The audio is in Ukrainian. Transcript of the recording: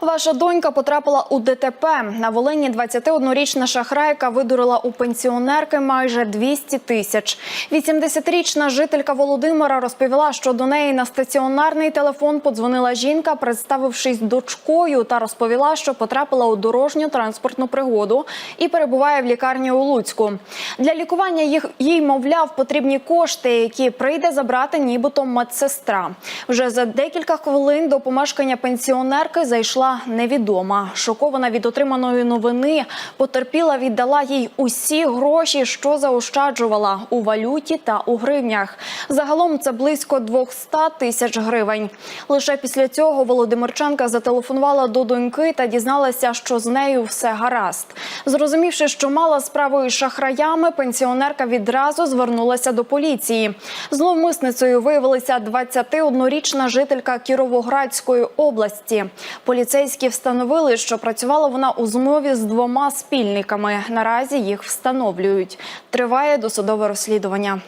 Ваша донька потрапила у ДТП. На Волині 21-річна шахрайка видурила у пенсіонерки майже 200 тисяч. 80-річна жителька Володимира розповіла, що до неї на стаціонарний телефон подзвонила жінка, представившись дочкою, та розповіла, що потрапила у дорожню транспортну пригоду і перебуває в лікарні у Луцьку. Для лікування їх їй, мовляв, потрібні кошти, які прийде забрати нібито медсестра. Вже за декілька хвилин до помешкання пенсіонерки зайшла невідома. Шокована від отриманої новини, потерпіла віддала їй усі гроші, що заощаджувала у валюті та у гривнях. Загалом це близько 200 тисяч гривень. Лише після цього Володимирчанка зателефонувала до доньки та дізналася, що з нею все гаразд. Зрозумівши, що мала справу із шахраями, пенсіонерка відразу звернулася до поліції. Зловмисницею виявилася 21-річна жителька Кіровоградської області. Поліцейські встановили, що працювала вона у змові з двома спільниками. Наразі їх встановлюють. Триває досудове розслідування.